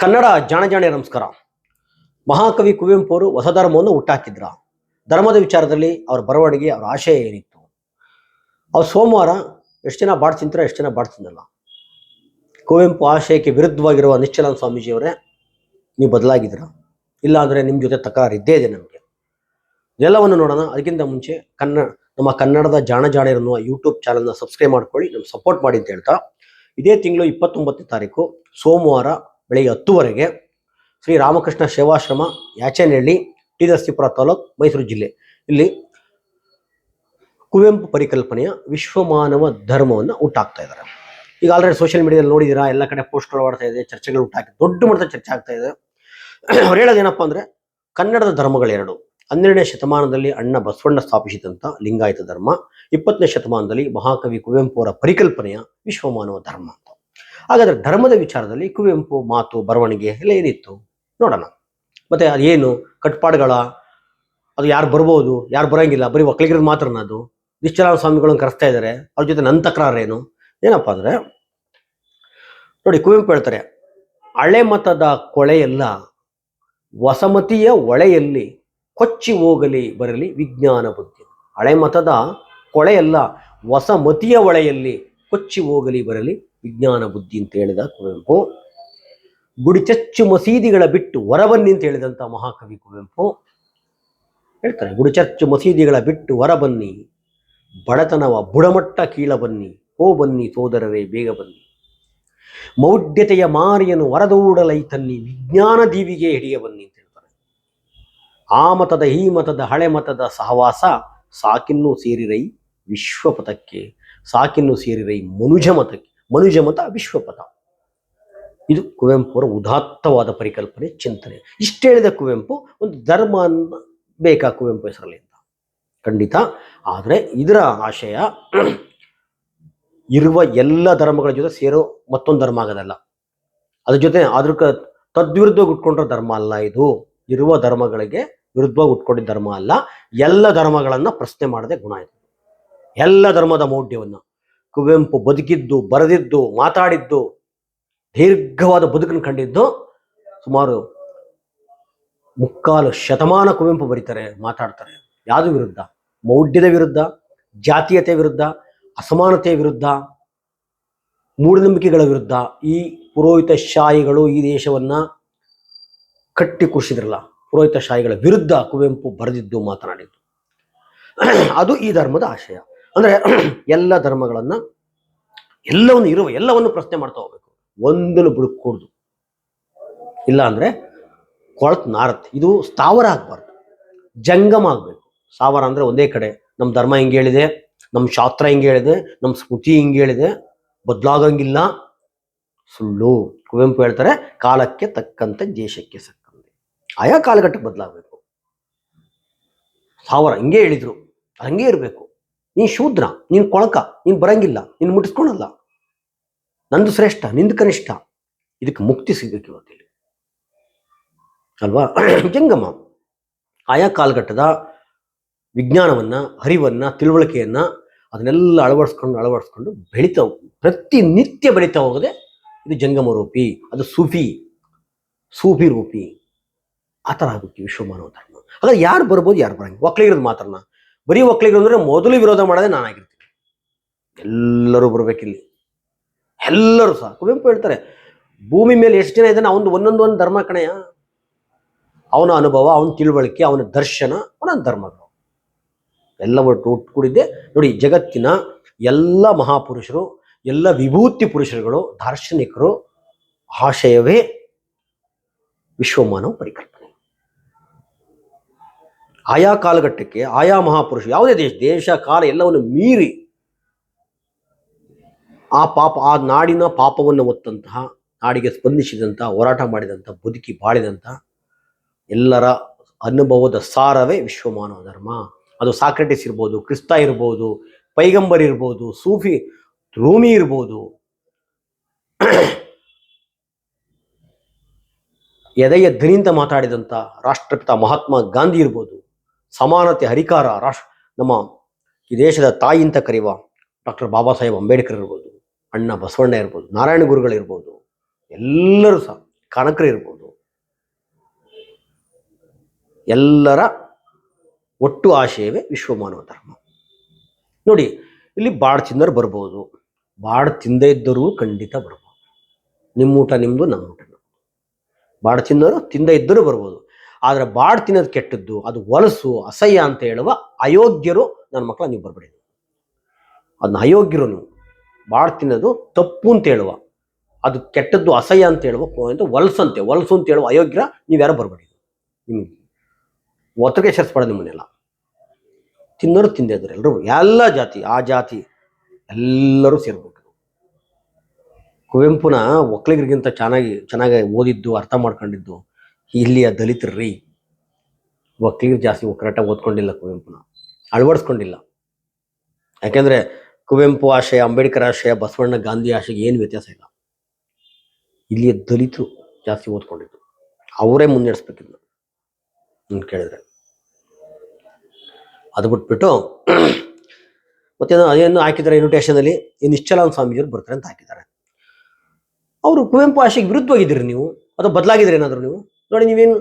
ಕನ್ನಡ ಜಾಣಜಾಣೆ ನಮಸ್ಕಾರ. ಮಹಾಕವಿ ಕುವೆಂಪು ಅವರು ಹೊಸ ಧರ್ಮವನ್ನು ಹುಟ್ಟಾಕಿದ್ರ. ಧರ್ಮದ ವಿಚಾರದಲ್ಲಿ ಅವ್ರ ಬರವಣಿಗೆ, ಅವ್ರ ಆಶಯ ಏನಿತ್ತು? ಅವ್ರು ಸೋಮವಾರ ಎಷ್ಟು ಜನ ಬಾಡ್ ತಿಂತಾರೆ ಎಷ್ಟು ಜನ ತಿನ್ನಲ್ಲ ಕುವೆಂಪು ಆಶಯಕ್ಕೆ ವಿರುದ್ಧವಾಗಿರುವ ನಿಶ್ಚಲಾನಂದ ಸ್ವಾಮೀಜಿಯವರೇ, ನೀವು ಬದಲಾಗಿದ್ದೀರ? ಇಲ್ಲಾಂದರೆ ನಿಮ್ಮ ಜೊತೆ ತಕರಾರು ಇದ್ದೇ ಇದೆ ನಮಗೆ. ಎಲ್ಲವನ್ನು ನೋಡೋಣ. ಅದಕ್ಕಿಂತ ಮುಂಚೆ ಕನ್ನಡ ನಮ್ಮ ಕನ್ನಡದ ಜಾಣ ಜಾಣ ಎನ್ನುವ ಯೂಟ್ಯೂಬ್ ಚಾನಲ್ನ ಸಬ್ಸ್ಕ್ರೈಬ್ ಮಾಡ್ಕೊಳ್ಳಿ. ನಮ್ಗೆ ಸಪೋರ್ಟ್ ಮಾಡಿ ಅಂತ ಹೇಳ್ತಾ, ಇದೇ ತಿಂಗಳು ಇಪ್ಪತ್ತೊಂಬತ್ತನೇ ತಾರೀಕು, ಸೋಮವಾರ ಬೆಳಿಗ್ಗೆ ಹತ್ತುವರೆಗೆ ಶ್ರೀ ರಾಮಕೃಷ್ಣ ಸೇವಾಶ್ರಮ ಯಾಚನಹಳ್ಳಿ ಟಿ ನರಸೀಪುರ ತಾಲೂಕು ಮೈಸೂರು ಜಿಲ್ಲೆ. ಇಲ್ಲಿ ಕುವೆಂಪು ಪರಿಕಲ್ಪನೆಯ ವಿಶ್ವಮಾನವ ಧರ್ಮವನ್ನು ಹುಟ್ಟಾಕ್ತಾ ಇದ್ದಾರೆ. ಈಗ ಆಲ್ರೆಡಿ ಸೋಷಿಯಲ್ ಮೀಡಿಯಾದಲ್ಲಿ ನೋಡಿದ್ದೀರಾ ಎಲ್ಲ ಕಡೆ ಪೋಸ್ಟ್ಗಳು ಓಡ್ತಾ ಇದೆ, ಚರ್ಚೆಗಳು ಹುಟ್ಟಾಕಿ ದೊಡ್ಡ ಮಟ್ಟದ ಚರ್ಚೆ ಆಗ್ತಾ ಇದೆ. ಅವ್ರು ಹೇಳೋದೇನಪ್ಪ ಅಂದ್ರೆ, ಕನ್ನಡದ ಧರ್ಮಗಳೆರಡು. ಹನ್ನೆರಡನೇ ಶತಮಾನದಲ್ಲಿ ಅಣ್ಣ ಬಸವಣ್ಣ ಸ್ಥಾಪಿಸಿದಂಥ ಲಿಂಗಾಯತ ಧರ್ಮ, ಇಪ್ಪತ್ತನೇ ಶತಮಾನದಲ್ಲಿ ಮಹಾಕವಿ ಕುವೆಂಪು ಅವರ ಪರಿಕಲ್ಪನೆಯ ವಿಶ್ವಮಾನವ ಧರ್ಮ. ಹಾಗಾದ್ರೆ ಧರ್ಮದ ವಿಚಾರದಲ್ಲಿ ಕುವೆಂಪು ಮಾತು ಬರವಣಿಗೆ ಎಲ್ಲ ಏನಿತ್ತು? ನೋಡೋಣ. ಮತ್ತೆ ಅದೇನು ಕಟ್ಪಾಡುಗಳ, ಅದು ಯಾರು ಬರ್ಬೋದು, ಯಾರು ಬರೋಂಗಿಲ್ಲ, ಬರೀ ಒಕ್ಕಲಿಗರ ಮಾತ್ರ ಅದು? ನಿಶ್ಚಲಾನ ಸ್ವಾಮಿಗಳನ್ನು ಕರೆಸ್ತಾ ಇದ್ದಾರೆ ಅವ್ರ ಜೊತೆ ನನ್ನ ತಕರಾರೇನು? ಏನಪ್ಪಾ ಅಂದ್ರೆ, ನೋಡಿ ಕುವೆಂಪು ಹೇಳ್ತಾರೆ, ಹಳೆ ಮತದ ಕೊಳೆಯೆಲ್ಲ ವಸಮತಿಯ ಒಳೆಯಲ್ಲಿ ಕೊಚ್ಚಿ ಹೋಗಲಿ ಬರಲಿ ವಿಜ್ಞಾನ ಬುದ್ಧಿ. ಹಳೆ ಮತದ ಕೊಳೆಯೆಲ್ಲ ವಸಮತಿಯ ಒಳೆಯಲ್ಲಿ ಕೊಚ್ಚಿ ಹೋಗಲಿ ಬರಲಿ, ವಿಜ್ಞಾನ ಬುದ್ಧಿ ಅಂತ ಹೇಳಿದ ಕುವೆಂಪು. ಗುಡಿಚಚ್ಚು ಮಸೀದಿಗಳ ಬಿಟ್ಟು ಹೊರಬನ್ನಿ ಅಂತ ಹೇಳಿದಂಥ ಮಹಾಕವಿ ಕುವೆಂಪು. ಹೇಳ್ತಾರೆ ಗುಡಿಚಚ್ಚು ಮಸೀದಿಗಳ ಬಿಟ್ಟು ಹೊರಬನ್ನಿ ಬಡತನವ ಬುಡಮಟ್ಟ ಕೀಳ ಬನ್ನಿ ಓ ಬನ್ನಿ ಸೋದರರೇ, ಬೇಗ ಬನ್ನಿ. ಮೌಢ್ಯತೆಯ ಮಾರಿಯನ್ನು ಹೊರದೂಡಲೈ ತನ್ನಿ, ವಿಜ್ಞಾನ ದೀವಿಗೆ ಹಿಡಿಯ ಬನ್ನಿ ಅಂತ ಹೇಳ್ತಾರೆ. ಆ ಮತದ ಈ ಮತದ ಹಳೆ ಮತದ ಸಹವಾಸ ಸಾಕಿನ್ನೂ ಸೇರಿರೈ ವಿಶ್ವಪಥಕ್ಕೆ ಸಾಕಿನ್ನು ಸೇರಿರೈ ಮನುಜ ಮತಕ್ಕೆ. ಮನುಜ ಮತ ವಿಶ್ವಪಥ. ಇದು ಕುವೆಂಪು ಅವರ ಉದಾತ್ತವಾದ ಪರಿಕಲ್ಪನೆ, ಚಿಂತನೆ. ಇಷ್ಟು ಹೇಳಿದ ಕುವೆಂಪು ಒಂದು ಧರ್ಮ ಅನ್ನ ಬೇಕಾ ಕುವೆಂಪು ಹೆಸರಲ್ಲಿ ಅಂತ. ಖಂಡಿತ. ಆದರೆ ಇದರ ಆಶಯ ಇರುವ ಎಲ್ಲ ಧರ್ಮಗಳ ಜೊತೆ ಸೇರೋ ಮತ್ತೊಂದು ಧರ್ಮ ಆಗೋದಲ್ಲ. ಅದ್ರ ಜೊತೆ ಅದ್ರ ತದ್ವಿರುದ್ಧವಾಗಿ ಉಟ್ಕೊಂಡ್ರೆ ಧರ್ಮ ಅಲ್ಲ ಇದು. ಇರುವ ಧರ್ಮಗಳಿಗೆ ವಿರುದ್ಧವಾಗಿ ಉಟ್ಕೊಂಡಿದ್ದ ಧರ್ಮ ಅಲ್ಲ. ಎಲ್ಲ ಧರ್ಮಗಳನ್ನ ಪ್ರಶ್ನೆ ಮಾಡದೆ ಗುಣ ಇದು ಎಲ್ಲ ಧರ್ಮದ ಮೌಢ್ಯವನ್ನು. ಕುವೆಂಪು ಬದುಕಿದ್ದು, ಬರೆದಿದ್ದು, ಮಾತಾಡಿದ್ದು, ದೀರ್ಘವಾದ ಬದುಕನ್ನು ಕಂಡಿದ್ದು ಸುಮಾರು ಮುಕ್ಕಾಲು ಶತಮಾನ ಕುವೆಂಪು ಬರೀತಾರೆ, ಮಾತಾಡ್ತಾರೆ. ಯಾವುದು ವಿರುದ್ಧ? ಮೌಢ್ಯದ ವಿರುದ್ಧ? ಜಾತೀಯತೆ ವಿರುದ್ಧ? ಅಸಮಾನತೆಯ ವಿರುದ್ಧ? ಮೂಢನಂಬಿಕೆಗಳ ವಿರುದ್ಧ? ಈ ಪುರೋಹಿತ ಶಾಹಿಗಳು ಈ ದೇಶವನ್ನ ಕಟ್ಟಿ ಕುಸಿದ್ರಲ್ಲ ಪುರೋಹಿತ ಶಾಹಿಗಳ ವಿರುದ್ಧ ಕುವೆಂಪು ಬರೆದಿದ್ದು, ಮಾತನಾಡಿದ್ದು. ಅದು ಈ ಧರ್ಮದ ಆಶಯ. ಅಂದ್ರೆ ಎಲ್ಲ ಧರ್ಮಗಳನ್ನ ಎಲ್ಲವನ್ನು ಇರುವ ಎಲ್ಲವನ್ನು ಪ್ರಶ್ನೆ ಮಾಡ್ತಾ ಹೋಗ್ಬೇಕು. ಒಂದನ್ನು ಬಿಡ್ಕೂಡ್ದು ಇಲ್ಲ ಅಂದ್ರೆ ಕೊಳತ್ ನಾರತ್. ಇದು ಸ್ಥಾವರ ಆಗ್ಬಾರ್ದು. ಜಂಗಮ ಆಗ್ಬೇಕು. ಸ್ಥಾವರ ಅಂದ್ರೆ ಒಂದೇ ಕಡೆ. ನಮ್ಮ ಧರ್ಮ ಹಿಂಗೆ ಹೇಳಿದೆ ನಮ್ಮ ಶಾಸ್ತ್ರ ಹಿಂಗೆ ಹೇಳಿದೆ ನಮ್ಮ ಸ್ಮೃತಿ ಹಿಂಗೆ ಹೇಳಿದೆ. ಬದಲಾಗಂಗಿಲ್ಲ. ಸುಳ್ಳು. ಕುವೆಂಪು ಹೇಳ್ತಾರೆ, ಕಾಲಕ್ಕೆ ತಕ್ಕಂತೆ ದೇಶಕ್ಕೆ ಸಕ್ಕಂತೆ ಆಯಾ ಕಾಲಘಟ್ಟಕ್ಕೆ ಬದಲಾಗಬೇಕು. ಸ್ಥಾವರ ಹಿಂಗೆ ಹೇಳಿದ್ರು. ಹಂಗೆ ಇರಬೇಕು. ನೀನ್ ಶೂದ್ರ, ನೀನು ಕೊಳಕ, ನೀನು ಬರಂಗಿಲ್ಲ, ನೀನ್ ಮುಟ್ಟಿಸ್ಕೊಳಲ್ಲ ನಂದು ಶ್ರೇಷ್ಠ, ನಿಂದು ಕನಿಷ್ಠ. ಇದಕ್ಕೆ ಮುಕ್ತಿ ಸಿಗಬೇಕು ಇವತ್ತಿಲ್ಲಿ. ಅಲ್ವಾ? ಜಂಗಮ. ಆಯಾ ಕಾಲಘಟ್ಟದ ವಿಜ್ಞಾನವನ್ನ, ಹರಿವನ್ನ, ತಿಳುವಳಿಕೆಯನ್ನ ಅದನ್ನೆಲ್ಲ ಅಳವಡಿಸ್ಕೊಂಡು ಅಳವಡಿಸ್ಕೊಂಡು ಬೆಳಿತಾ ಪ್ರತಿನಿತ್ಯ ಬೆಳೀತಾ ಹೋಗದೆ ಇದು ಜಂಗಮ ರೂಪಿ. ಅದು ಸೂಫಿ. ಸೂಫಿ ರೂಪಿ. ಆ ಥರ ಆಗುತ್ತೆ ವಿಶ್ವಮಾನವ ಧರ್ಮ. ಹಾಗಾದ್ರೆ ಯಾರು ಬರ್ಬೋದು, ಯಾರು ಬರಂಗಿಲ್ಲ. ಒಕ್ಕಲಿಗಿರೋದು ಮಾತ್ರನ? ಬರೀ ಒಕ್ಕಲಿಗರು ಅಂದ್ರೆ ಮೊದಲು ವಿರೋಧ ಮಾಡೋದೇ ನಾನಾಗಿರ್ತೀನಿ. ಎಲ್ಲರೂ ಬರ್ಬೇಕಿಲ್ಲಿ. ಎಲ್ಲರೂ ಸಹ. ಕುವೆಂಪು ಹೇಳ್ತಾರೆ, ಭೂಮಿ ಮೇಲೆ ಎಷ್ಟು ಜನ ಇದ್ದಾನೆ ಅವನು ಒಂದೊಂದು ಒಂದು ಧರ್ಮ ಕಣೆಯ ಅವನ ಅನುಭವ, ಅವನ ತಿಳುವಳಿಕೆ, ಅವನ ದರ್ಶನ, ಅವನ ಧರ್ಮಗಳು. ಎಲ್ಲ ಒಟ್ಟು ಕೂಡಿದೆ ನೋಡಿ, ಜಗತ್ತಿನ ಎಲ್ಲ ಮಹಾಪುರುಷರು, ಎಲ್ಲ ವಿಭೂತಿ ಪುರುಷರುಗಳು, ದಾರ್ಶನಿಕರು, ಆಶಯವೇ ವಿಶ್ವಮಾನವ ಪರಿಕಲ್ಪನೆ ಆಯಾ ಕಾಲಘಟ್ಟಕ್ಕೆ, ಆಯಾ ಮಹಾಪುರುಷ ಯಾವುದೇ ದೇಶ ದೇಶ, ಕಾಲ ಎಲ್ಲವನ್ನು ಮೀರಿ ಆ ಪಾಪ, ಆ ನಾಡಿನ ಪಾಪವನ್ನು ಹೊತ್ತಂತಹ ನಾಡಿಗೆ ಸ್ಪಂದಿಸಿದಂತಹ ಹೋರಾಟ ಮಾಡಿದಂಥ, ಬದುಕಿ ಬಾಳಿದಂಥ ಎಲ್ಲರ ಅನುಭವದ ಸಾರವೇ ವಿಶ್ವಮಾನವ ಧರ್ಮ. ಅದು ಸಾಕ್ರೆಟಿಸ್ ಇರ್ಬೋದು, ಕ್ರಿಸ್ತ ಇರ್ಬೋದು, ಪೈಗಂಬರ್ ಇರ್ಬೋದು, ಸೂಫಿ, ರೂಮಿ ಇರ್ಬೋದು. ಎದೆಯ ಧ್ವನಿಯಿಂದ ಮಾತಾಡಿದಂಥ ರಾಷ್ಟ್ರಪಿತ ಮಹಾತ್ಮ ಗಾಂಧಿ ಇರ್ಬೋದು. ಸಮಾನತೆ ಹರಿಕಾರ ರಾಷ್ಟ್ರ, ನಮ್ಮ ಈ ದೇಶದ ತಾಯಿ ಅಂತ ಕರೆಯುವ ಡಾಕ್ಟರ್ ಬಾಬಾ ಸಾಹೇಬ್ ಅಂಬೇಡ್ಕರ್ ಇರ್ಬೋದು, ಅಣ್ಣ ಬಸವಣ್ಣ ಇರ್ಬೋದು, ನಾರಾಯಣ ಗುರುಗಳಿರ್ಬೋದು ಎಲ್ಲರೂ ಸಹ ಕನಕರು ಇರ್ಬೋದು. ಎಲ್ಲರ ಒಟ್ಟು ಆಶಯವೇ ವಿಶ್ವಮಾನವ ಧರ್ಮ. ನೋಡಿ, ಇಲ್ಲಿ ಬಾಡ್ ತಿಂದರು ಬರ್ಬೋದು, ಬಾಡ್ ತಿಂದೇ ಇದ್ದರೂ ಖಂಡಿತ ಬರ್ಬೋದು. ನಿಮ್ಮ ಊಟ ನಿಮ್ಮದು ನಮ್ಮ ಊಟ. ಬಾಡ್ ತಿಂದರು ತಿಂದೇ ಇದ್ದರೂ ಬರ್ಬೋದು. ಆದರೆ ಬಾಡ್ ತಿನ್ನೋದು ಕೆಟ್ಟದ್ದು, ಅದು ಹೊಲಸು, ಅಸಹ್ಯ ಅಂತ ಹೇಳುವ ಅಯೋಗ್ಯರು ನನ್ನ ಮಕ್ಕಳ ನೀವು ಬರಬೇಡಿ. ಅದನ್ನ ಅಯೋಗ್ಯರು ನೀವು. ಬಾಡ್ ತಿನ್ನೋದು ತಪ್ಪು ಅಂತ ಹೇಳುವ. ಅದು ಕೆಟ್ಟದ್ದು, ಅಸಹ್ಯ ಅಂತ ಹೇಳುವ ಅಂತ ಅಂತೆ ಹೊಲಸು ಅಂತ ಹೇಳುವ ಅಯೋಗ್ಯರ ನೀವು ಯಾರು ಬರಬೇಡಿ. ನಿಮಗೆ ಒತ್ತಗೆ ಸೇರಿಸ್ಬಾರ್ದು ನಿಮ್ಮನ್ನೆಲ್ಲ. ತಿನ್ನೋರು ತಿಂದೇ ಇದ್ರು ಎಲ್ಲರೂ ಎಲ್ಲ ಜಾತಿ, ಆ ಜಾತಿ ಎಲ್ಲರೂ ಸೇರ್ಬೇಕು. ಕುವೆಂಪುನ ಒಕ್ಕಲಿಗರಿಗಿಂತ ಚೆನ್ನಾಗಿ ಚೆನ್ನಾಗಿ ಓದಿದ್ದು, ಅರ್ಥ ಮಾಡ್ಕೊಂಡಿದ್ದು ಇಲ್ಲಿಯ ದಲಿತರು ರೀ ಒಕ್ಕಲಿಗರು ಜಾಸ್ತಿ ಕರೆಕ್ಟಾಗಿ ಓದ್ಕೊಂಡಿಲ್ಲ ಕುವೆಂಪುನ ಅಳವಡಿಸ್ಕೊಂಡಿಲ್ಲ. ಯಾಕೆಂದರೆ ಕುವೆಂಪು ಆಶಯ, ಅಂಬೇಡ್ಕರ್ ಆಶಯ, ಬಸವಣ್ಣ ಗಾಂಧಿ ಆಶೆಗೆ ಏನು ವ್ಯತ್ಯಾಸ ಇಲ್ಲ. ಇಲ್ಲಿಯ ದಲಿತರು ಜಾಸ್ತಿ ಓದ್ಕೊಂಡಿದ್ರು. ಅವರೇ ಮುನ್ನಡೆಸ್ಬೇಕಿದ್ನ ಅಂತ ಕೇಳಿದ್ರೆ. ಅದು ಬಿಟ್ಬಿಟ್ಟು ಮತ್ತೆ ಅದೇನು ಹಾಕಿದ್ದಾರೆ ಇನ್ವಿಟೇಷನಲ್ಲಿ ಅಲ್ಲಿ? ಈ ನಿಶ್ಚಲಾನಂದ ಸ್ವಾಮೀಜಿಯವರು ಬರ್ತಾರೆ ಅಂತ ಹಾಕಿದ್ದಾರೆ. ಅವರು ಕುವೆಂಪು ಆಶೆಗೆ ವಿರುದ್ಧವಾಗಿದ್ದೀರಿ ನೀವು? ಅಥವಾ ಬದಲಾಗಿದ್ದೀರಿ ಏನಾದರೂ ನೀವು? ನೋಡಿ ನೀವೇನು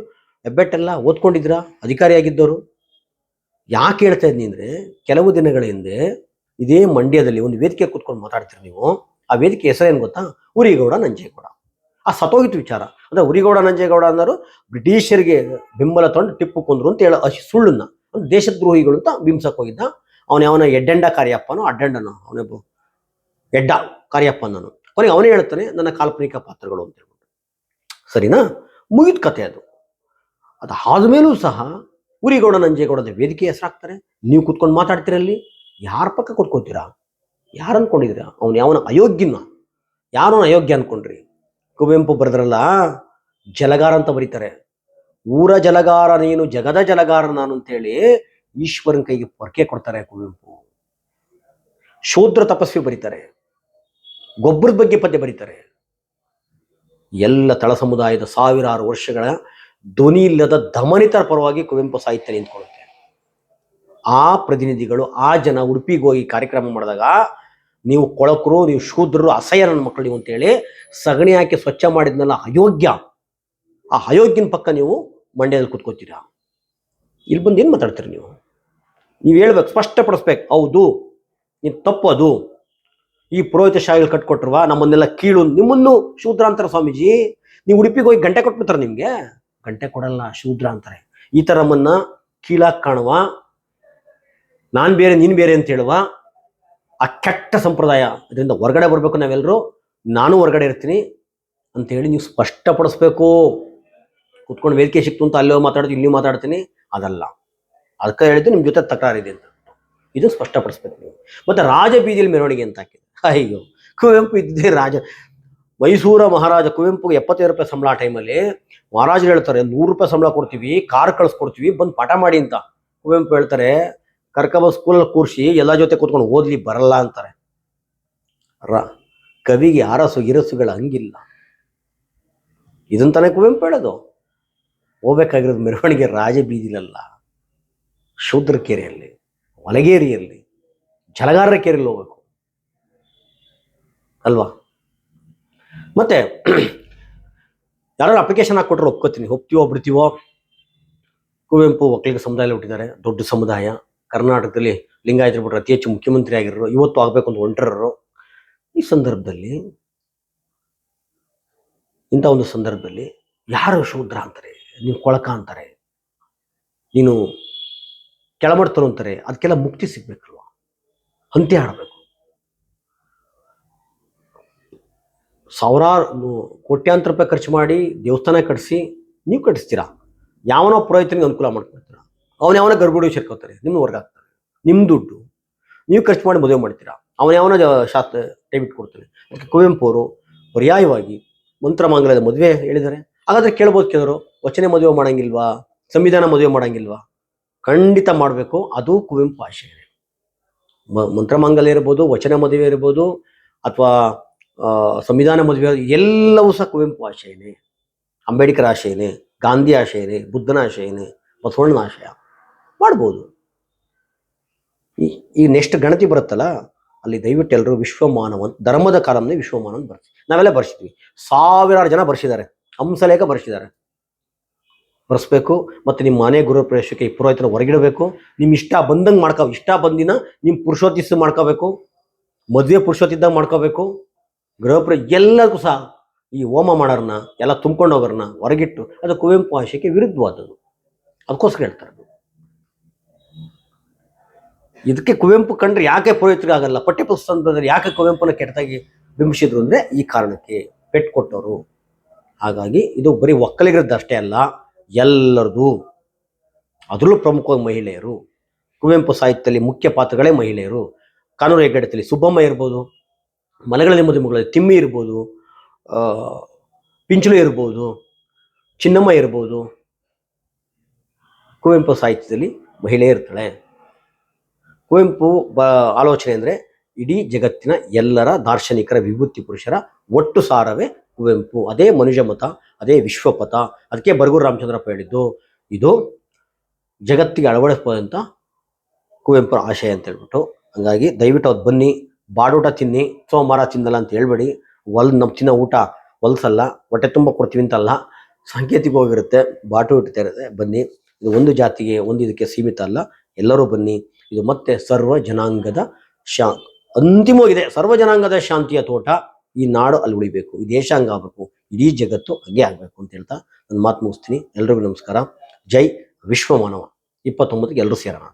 ಹೆಬ್ಬೆಟ್ಟೆಲ್ಲ ಓದ್ಕೊಂಡಿದ್ದೀರಾ? ಅಧಿಕಾರಿಯಾಗಿದ್ದವರು? ಯಾಕೆ ಹೇಳ್ತಾ ಇದ್ದೀನಿ ಅಂದರೆ, ಕೆಲವು ದಿನಗಳ ಹಿಂದೆ ಇದೇ ಮಂಡ್ಯದಲ್ಲಿ ಒಂದು ವೇದಿಕೆ ಕೂತ್ಕೊಂಡು ಮಾತಾಡ್ತೀರಿ ನೀವು. ಆ ವೇದಿಕೆ ಹೆಸರೇನು ಗೊತ್ತಾ? ಉರಿಗೌಡ ನಂಜೇಗೌಡ. ಆ ಸತೋಗಿತ್ತು ವಿಚಾರ. ಅಂದ್ರೆ ಉರಿಗೌಡ ನಂಜೇಗೌಡ ಅನ್ನೋರು ಬ್ರಿಟಿಷರಿಗೆ ಬೆಂಬಲ ತೊಂಡ ಟಿಪ್ಪು ಕೊಂದ್ರು ಅಂತ ಹೇಳೋ ಅಶ್ ಸುಳ್ಳನ್ನ. ಒಂದು ದೇಶದ್ರೋಹಿಗಳು ಅಂತ ಬಿಂಸಕ್ಕೆ ಹೋಗಿದ್ದ. ಅವನ ಅವನ ಎಡ್ಡೆಂಡ ಕಾರ್ಯಪ್ಪನೋ, ಅಡ್ಡೆಂಡನೋ ಅವನೊಬ್ಬ ಎಡ್ಡ ಕಾರ್ಯಪ್ಪನನು ಕೊನೆಗೆ ಅವನೇ ಹೇಳ್ತಾನೆ, ನನ್ನ ಕಾಲ್ಪನಿಕ ಪಾತ್ರಗಳು ಅಂತ ಹೇಳ್ಬಿಟ್ಟು. ಸರಿನಾ? ಮುಗಿದ ಕತೆ ಅದು. ಅದು ಆದ್ಮೇಲೂ ಸಹ ಉರಿಗೌಡ, ನಂಜೇಗೌಡದ ವೇದಿಕೆ ಹೆಸರಾಗ್ತಾರೆ. ನೀವು ಕೂತ್ಕೊಂಡು ಮಾತಾಡ್ತೀರಲ್ಲಿ ಯಾರ ಪಕ್ಕ ಕೂತ್ಕೋತೀರಾ? ಯಾರು ಅನ್ಕೊಂಡಿದ್ದೀರಾ ಅವನು ಯಾವನ ಅಯೋಗ್ಯನ? ಯಾರು ಅಯೋಗ್ಯ ಅನ್ಕೊಂಡ್ರಿ? ಕುವೆಂಪು ಬರೆದ್ರಲ್ಲ? ಜಲಗಾರ ಅಂತ ಬರೀತಾರೆ. ಊರ ಜಲಗಾರ ನೀನು, ಜಗದ ಜಲಗಾರ ನಾನು ಅಂತೇಳಿ ಈಶ್ವರನ ಕೈಗೆ ಪೊರಕೆ ಕೊಡ್ತಾರೆ ಕುವೆಂಪು. ಶೂದ್ರ ತಪಸ್ವಿ ಬರೀತಾರೆ. ಗೊಬ್ಬರದ ಬಗ್ಗೆ ಪದ್ಯ ಬರೀತಾರೆ. ಎಲ್ಲ ತಳ ಸಮುದಾಯದ ಸಾವಿರಾರು ವರ್ಷಗಳ ಧ್ವನಿ ಇಲ್ಲದ ದಮನಿತರ ಪರವಾಗಿ ಕುವೆಂಪು ಸಾಹಿತ್ಯ ನಿಂತ್ಕೊಳ್ಳುತ್ತೆ. ಆ ಪ್ರತಿನಿಧಿಗಳು, ಆ ಜನ ಉಡುಪಿಗೆ ಹೋಗಿ ಕಾರ್ಯಕ್ರಮ ಮಾಡಿದಾಗ, ನೀವು ಕೊಳಕರು, ನೀವು ಶೂದ್ರರು, ಅಸಹ್ಯ ನನ್ನ ಮಕ್ಕಳು ನೀವು ಅಂತೇಳಿ ಸಗಣಿ ಹಾಕಿ ಸ್ವಚ್ಛ ಮಾಡಿದ್ನೆಲ್ಲ ಅಯೋಗ್ಯ. ಆ ಅಯೋಗ್ಯನ ಪಕ್ಕ ನೀವು ಮಂಡ್ಯದಲ್ಲಿ ಕೂತ್ಕೋತೀರಾ? ಇಲ್ಲಿ ಬಂದು ಏನು ಮಾತಾಡ್ತೀರಿ ನೀವು? ನೀವು ಹೇಳ್ಬೇಕು, ಸ್ಪಷ್ಟಪಡಿಸ್ಬೇಕು, ಹೌದು, ನೀನು ತಪ್ಪು ಅದು. ಈ ಪುರೋಹಿತ ಶಾಹಿಗಳು ಕಟ್ಕೊಟ್ರವ? ನಮ್ಮನ್ನೆಲ್ಲ ಕೀಳು ನಿಮ್ಮನ್ನು ಶೂದ್ರ ಅಂತಾರೆ ಸ್ವಾಮೀಜಿ, ನೀವು ಉಡುಪಿಗೆ ಹೋಗಿ ಗಂಟೆ ಕೊಟ್ಬಿಡ್ತಾರೆ ನಿಮ್ಗೆ? ಗಂಟೆ ಕೊಡಲ್ಲ ಶೂದ್ರ ಅಂತಾರೆ ಈ ತರ ನಮ್ಮನ್ನ ಕೀಳಾಗಿ ಕಾಣುವ, ನಾನು ಬೇರೆ, ನೀನು ಬೇರೆ ಅಂತ ಹೇಳುವ ಆ ಕೆಟ್ಟ ಸಂಪ್ರದಾಯ. ಇದರಿಂದ ಹೊರಗಡೆ ಬರಬೇಕು ನಾವೆಲ್ಲರೂ ನಾನು ಹೊರಗಡೆ ಇರ್ತೀನಿ ಅಂತ ಹೇಳಿ ನೀವು ಸ್ಪಷ್ಟಪಡಿಸ್ಬೇಕು. ಕುತ್ಕೊಂಡು ವೇದಿಕೆ ಸಿಕ್ತು ಅಂತ ಅಲ್ಲೋ ಮಾತಾಡ್ತೀನಿ ಇಲ್ಲಿ ಮಾತಾಡ್ತೀನಿ. ಅದಲ್ಲ. ಅದಕ್ಕೆ ಹೇಳಿದ್ದು ನಿಮ್ಮ ಜೊತೆ ತಕರಾರಿದೆ ಅಂತ. ಇದು ಸ್ಪಷ್ಟಪಡಿಸ್ಬೇಕು ನೀವು. ಮತ್ತೆ ರಾಜ ಬೀದಿಯಲ್ಲಿ ಮೆರವಣಿಗೆ ಅಂತ ಹಾಕಿದೆ ಅಯ್ಯೋ, ಕುವೆಂಪು ಇದ್ದೇ ರಾಜ. ಮೈಸೂರ ಮಹಾರಾಜ ಕುವೆಂಪುಗೆ ಎಪ್ಪತ್ತೈದು ರೂಪಾಯಿ ಸಂಬಳ ಆ ಟೈಮಲ್ಲಿ ಮಹಾರಾಜರು ಹೇಳ್ತಾರೆ, ನೂರು ರೂಪಾಯಿ ಸಂಬಳ ಕೊಡ್ತೀವಿ, ಕಾರ್ ಕಳಿಸ್ಕೊಡ್ತೀವಿ, ಬಂದು ಪಾಠ ಮಾಡಿ ಅಂತ. ಕುವೆಂಪು ಹೇಳ್ತಾರೆ, ಕರ್ಕಬ ಸ್ಕೂಲಲ್ಲಿ ಕೂರಿಸಿ ಎಲ್ಲ ಜೊತೆ ಕೂತ್ಕೊಂಡು ಓದ್ಲಿ ಬರಲ್ಲ ಅಂತಾರೆ. ರ, ಕವಿಗೆ ಅರಸು ಇರಸುಗಳ ಹಂಗಿಲ್ಲ. ಇದನ್ನ ತಾನೇ ಕುವೆಂಪು ಹೇಳೋದು. ಹೋಗ್ಬೇಕಾಗಿರೋದು ಮೆರವಣಿಗೆ ರಾಜ ಬೀದಿಲಲ್ಲ. ಶೂದ್ರ ಕೆರೆಯಲ್ಲಿ ಒಲಗೇರಿಯಲ್ಲಿ ಜಲಗಾರರ ಕೆರೆಯಲ್ಲಿ ಹೋಗ್ಬೇಕು. ಅಲ್ವಾ? ಮತ್ತೆ ಯಾರು ಅಪ್ಲಿಕೇಶನ್ ಹಾಕ್ಕೊಟ್ರೆ ಒಪ್ಕೋತೀನಿ. ಒಪ್ತೀವೋ ಬಿಡ್ತೀವೋ ಕುವೆಂಪು ಒಕ್ಕಲಿಗ ಸಮುದಾಯದಲ್ಲಿ ಹುಟ್ಟಿದ್ದಾರೆ. ದೊಡ್ಡ ಸಮುದಾಯ. ಕರ್ನಾಟಕದಲ್ಲಿ ಲಿಂಗಾಯತರು ಬಿಟ್ಟರೆ ಅತಿ ಹೆಚ್ಚು ಮುಖ್ಯಮಂತ್ರಿ ಆಗಿರೋರು. ಇವತ್ತು ಆಗಬೇಕು ಅಂತ ಹೊಂಟರರು ಈ ಸಂದರ್ಭದಲ್ಲಿ, ಇಂಥ ಒಂದು ಸಂದರ್ಭದಲ್ಲಿ ಯಾರು ಶೂದ್ರ ಅಂತಾರೆ? ನೀವು ಕೊಳಕ ಅಂತಾರೆ. ನೀನು ಕೆಳಮಡ್ತರು ಅಂತಾರೆ. ಅದಕ್ಕೆಲ್ಲ ಮುಕ್ತಿ ಸಿಗ್ಬೇಕಲ್ವ? ಹಂತೆ ಆಡಬೇಕು ಸಾವಿರಾರು ಕೋಟ್ಯಾಂತರ ರೂಪಾಯಿ ಖರ್ಚು ಮಾಡಿ ದೇವಸ್ಥಾನ ಕಟ್ಟಿಸಿ ನೀವು ಕಟ್ಟಿಸ್ತೀರಾ? ಯಾವನೋ ಪುರೋಹಿತನಿಗೆ ಅನುಕೂಲ ಮಾಡ್ಕೊಡ್ತೀರ? ಅವನ ಯಾವನೋ ಗರ್ಭಗುಡಿ ಸೇರ್ಕೋತಾರೆ ನಿಮ್ಮ ವರ್ಗ ಆಗ್ತಾರೆ ನಿಮ್ಮ ದುಡ್ಡು, ನೀವು ಖರ್ಚು ಮಾಡಿ ಮದುವೆ ಮಾಡ್ತೀರಾ? ಅವನ ಯಾವನೋ ಶಾಸ್ತ್ರ ಟೈಮ್ ಕೊಡ್ತಾರೆ ಅದಕ್ಕೆ ಕುವೆಂಪು ಅವರು ಪರ್ಯಾಯವಾಗಿ ಮಂತ್ರಮಾಂಗಲ್ಯದ ಮದುವೆ ಹೇಳಿದ್ದಾರೆ. ಹಾಗಾದ್ರೆ ಕೇಳ್ಬೋದು ಕೇಳಿದ್ರು ವಚನೆ ಮದುವೆ ಮಾಡೋಂಗಿಲ್ವಾ? ಸಂವಿಧಾನ ಮದುವೆ ಮಾಡೋಂಗಿಲ್ವಾ? ಖಂಡಿತ ಮಾಡಬೇಕು, ಅದು ಕುವೆಂಪು ಆಶಯ ಮಂತ್ರಮಾಂಗಲ್ಯ ಇರ್ಬೋದು, ವಚನ ಮದುವೆ ಇರ್ಬೋದು, ಅಥವಾ ಸಂವಿಧಾನ ಮದುವೆ ಎಲ್ಲವೂ ಸಹ ಕುವೆಂಪು ಆಶಯನೇ, ಅಂಬೇಡ್ಕರ್ ಆಶಯನೇ, ಗಾಂಧಿ ಆಶಯನೇ, ಬುದ್ಧನ ಆಶಯನೇ, ಬಸವಣ್ಣನ ಆಶಯ ಮಾಡ್ಬೋದು. ಈ ನೆಕ್ಸ್ಟ್ ಗಣತಿ ಬರುತ್ತಲ್ಲ, ಅಲ್ಲಿ ದಯವಿಟ್ಟು ಎಲ್ಲರೂ ವಿಶ್ವಮಾನವ ಧರ್ಮದ ಕಾಲಂನೇ ವಿಶ್ವಮಾನವ ಅಂತ ಬರ್ತೀವಿ ನಾವೆಲ್ಲ ಬರ್ಸಿದ್ವಿ. ಸಾವಿರಾರು ಜನ ಬರ್ಸಿದ್ದಾರೆ. ಹಂಸಲೇಖ ಬರ್ಸಿದ್ದಾರೆ. ಬರ್ಸ್ಬೇಕು, ಮತ್ತು ನಿಮ್ಮ ಮನೆ ಗುರು ಪ್ರವೇಶಕ್ಕೆ ಈ ಪುರೋಹಿತನ ಹೊರಗಿಡಬೇಕು. ನಿಮ್ಮ ಇಷ್ಟ ಬಂದಂಗೆ ಮಾಡ್ಕೋ, ಇಷ್ಟ ಬಂದಿನ ನಿಮ್ಮ ಪುರುಷೋತ್ತಿಸ ಮಾಡ್ಕೋಬೇಕು. ಮದುವೆ ಪುರುಷೋತ್ತಿದ್ದಾಗ ಮಾಡ್ಕೋಬೇಕು. ಗೃಹ ಪ್ರ ಎಲ್ಲರಿಗೂ ಸಹ ಈ ಹೋಮ ಮಾಡೋರನ್ನ ಎಲ್ಲ ತುಂಬ್ಕೊಂಡು ಹೋಗೋರನ್ನ ಹೊರಗಿಟ್ಟು ಅದು ಕುವೆಂಪು ಆಶಯಕ್ಕೆ ವಿರುದ್ಧವಾದದ್ದು. ಅದಕ್ಕೋಸ್ಕರ ಹೇಳ್ತಾರೆ ಇದಕ್ಕೆ ಕುವೆಂಪು ಕಂಡ್ರೆ ಯಾಕೆ ಪುರೋಹಿತರಿಗಾಗಲ್ಲ ಪಠ್ಯಪುಸ್ತಕದಲ್ಲಿ ಯಾಕೆ ಕುವೆಂಪುನ ಕೆಟ್ಟದಾಗಿ ಬಿಂಬಿಸಿದ್ರು ಅಂದರೆ ಈ ಕಾರಣಕ್ಕೆ ಪೆಟ್ಟು ಕೊಟ್ಟವರು ಹಾಗಾಗಿ ಇದು ಬರೀ ಒಕ್ಕಲಿಗರದ್ದು ಅಷ್ಟೇ ಅಲ್ಲ, ಎಲ್ಲರದು. ಅದರಲ್ಲೂ ಪ್ರಮುಖವಾಗಿ ಮಹಿಳೆಯರು. ಕುವೆಂಪು ಸಾಹಿತ್ಯದಲ್ಲಿ ಮುಖ್ಯ ಪಾತ್ರಗಳೇ ಮಹಿಳೆಯರು. ಕಾನೂರು ಹೆಗ್ಗಡತಲ್ಲಿ ಸುಬ್ಬಮ್ಮ ಇರ್ಬೋದು. ಮಲೆಗಳಲ್ಲಿ ಮದುಮಗಳಲ್ಲಿ ತಿಮ್ಮಿ ಇರ್ಬೋದು ಪಿಂಚಳು ಇರ್ಬೋದು, ಚಿನ್ನಮ್ಮ ಇರ್ಬೋದು, ಕುವೆಂಪು ಸಾಹಿತ್ಯದಲ್ಲಿ ಮಹಿಳೆ ಇರ್ತಾಳೆ. ಕುವೆಂಪು ಬ, ಆಲೋಚನೆ ಅಂದರೆ ಇಡೀ ಜಗತ್ತಿನ ಎಲ್ಲರ ದಾರ್ಶನಿಕರ ವಿಭೂತಿ ಪುರುಷರ ಒಟ್ಟು ಸಾರವೇ ಕುವೆಂಪು. ಅದೇ ಮನುಜ ಮತ, ಅದೇ ವಿಶ್ವಪಥ. ಅದಕ್ಕೆ ಬರಗೂರು ರಾಮಚಂದ್ರಪ್ಪ ಹೇಳಿದ್ದು, ಇದು ಜಗತ್ತಿಗೆ ಅಳವಡಿಸ್ಬೋದಂತ ಕುವೆಂಪು ಆಶಯ ಅಂತ ಹೇಳ್ಬಿಟ್ಟು. ಹಂಗಾಗಿ ದಯವಿಟ್ಟು ಅದು ಬನ್ನಿ. ಬಾಡೂಟ ತಿನ್ನಿ, ಸೋಮವಾರ ತಿನ್ನಲ್ಲ ಅಂತ ಹೇಳ್ಬೇಡಿ. ಹೊಲ್ ನಮ್ಮ ತಿನ್ನೋ ಊಟ ಹೊಲ್ಸಲ್ಲ, ಹೊಟ್ಟೆ ತುಂಬ ಕೊಡ್ತೀವಿ ಅಂತಲ್ಲ. ಸಾಂಕೇತಿಕವಾಗಿರುತ್ತೆ ಬಾಟು ಬಾಟೂಟ ಇರುತ್ತೆ, ಬನ್ನಿ. ಇದು ಒಂದು ಜಾತಿಗೆ, ಒಂದು ಇದಕ್ಕೆ ಸೀಮಿತ ಅಲ್ಲ. ಎಲ್ಲರೂ ಬನ್ನಿ. ಇದು ಮತ್ತೆ ಸರ್ವ ಜನಾಂಗದ ಶಾ ಅಂತಿಮವಾಗಿದೆ, ಸರ್ವ ಜನಾಂಗದ ಶಾಂತಿಯ ತೋಟ ಈ ನಾಡು ಅಲ್ಲಿ ಉಳಿಬೇಕು. ಈ ದೇಶ ಹಂಗಾಗಬೇಕು ಇಡೀ ಜಗತ್ತು ಹಂಗೆ ಆಗಬೇಕು ಅಂತ ಹೇಳ್ತಾ ನನ್ನ ಮಾತು ಮುಗಿಸ್ತೀನಿ. ಎಲ್ರಿಗೂ ನಮಸ್ಕಾರ. ಜೈ ವಿಶ್ವ ಮಾನವ ಇಪ್ಪತ್ತೊಂಬತ್ತಿಗೆ ಎಲ್ಲರೂ ಸೇರೋಣ